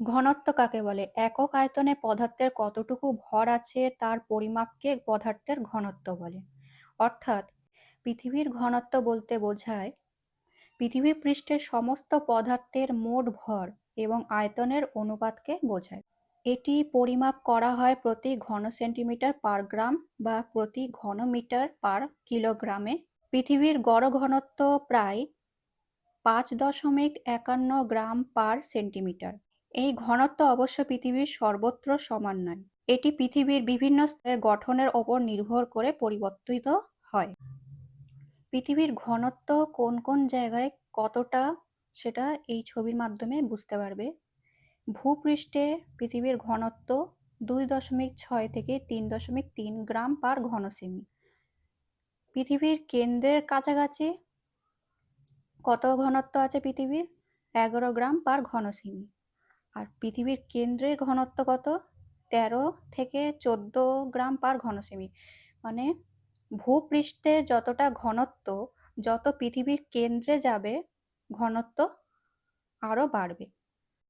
ঘনত্ব কাকে বলে? একক আয়তনে পদার্থের কতটুকু ভর আছে তার পরিমাপকে পদার্থের ঘনত্ব বলে। অর্থাৎ পৃথিবীর ঘনত্ব বলতে বোঝায় পৃথিবী পৃষ্ঠের সমস্ত পদার্থের মোট ভর এবং আয়তনের অনুপাতকে বোঝায়। এটি পরিমাপ করা হয় প্রতি ঘন সেন্টিমিটার পার গ্রাম বা প্রতি ঘন মিটার পার কিলোগ্রামে। পৃথিবীর গড় ঘনত্ব প্রায় পাঁচ দশমিক একান্ন গ্রাম পার সেন্টিমিটার। এই ঘনত্ব অবশ্য পৃথিবীর সর্বত্র সমান নয়। এটি পৃথিবীর বিভিন্ন স্তরের গঠনের ওপর নির্ভর করে পরিবর্তিত হয়। পৃথিবীর ঘনত্ব কোন কোন জায়গায় কতটা, সেটা এই ছবির মাধ্যমে বুঝতে পারবে। ভূপৃষ্ঠে পৃথিবীর ঘনত্ব দুই দশমিক ছয় থেকে তিন দশমিক তিন গ্রাম পার ঘন সেমি পৃথিবীর কেন্দ্রের কাছাকাছি কত ঘনত্ব আছে পৃথিবীর? এগারো গ্রাম পার ঘন সেমি আর পৃথিবীর কেন্দ্রের ঘনত্ব কত? তেরো থেকে চোদ্দ গ্রাম পার ঘন সেমি মানে ভূপৃষ্ঠে যতটা ঘনত্ব, যত পৃথিবীর কেন্দ্রে যাবে, ঘনত্ব আরও বাড়বে।